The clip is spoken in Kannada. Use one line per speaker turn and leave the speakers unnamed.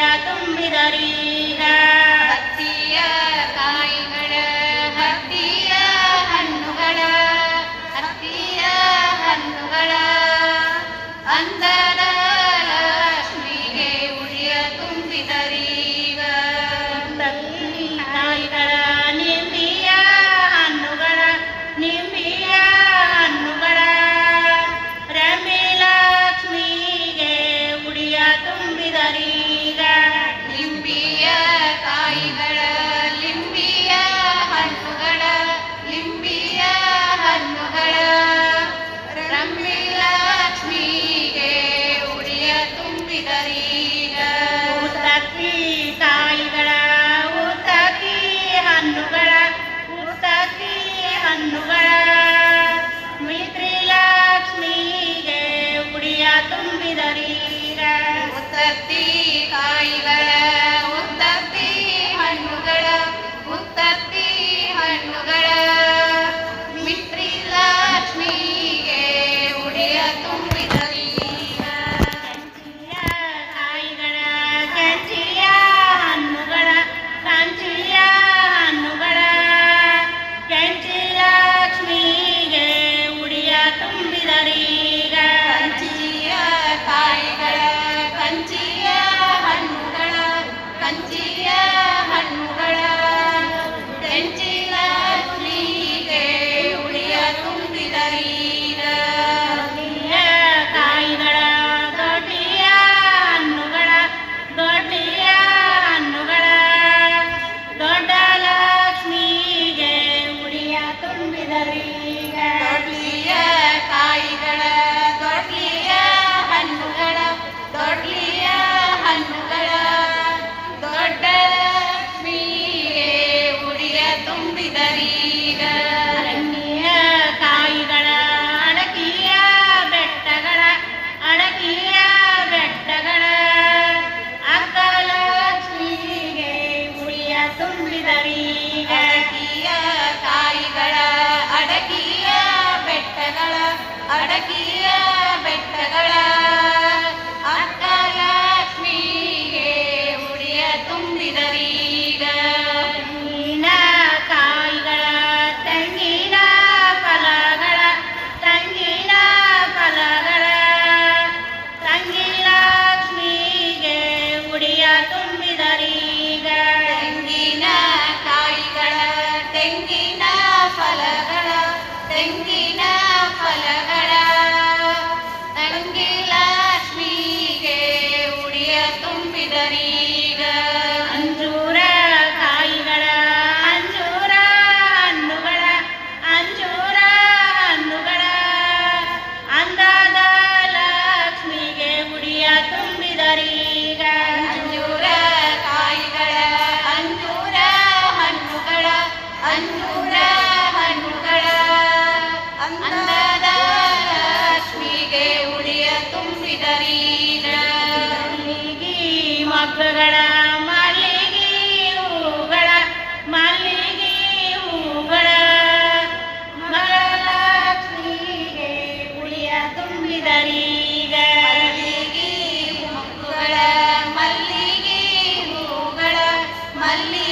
ذرية بذريها
para que
ಮಕ್ಕಳ ಮಲ್ಲಿಗೆ ಹೂಗಳ ಮಲ್ಲಿಗೆ ಹೂಗಳ. ಮಹಾಲಕ್ಷ್ಮಿಗೆ ಹುಳಿಯ ತುಂಬಿದರೀಗ ಮಲ್ಲಿಗೆ
ಹೂಗಳ ಮಲ್ಲಿಗೆ ಹೂಗಳ ಮಲ್ಲಿಗೆ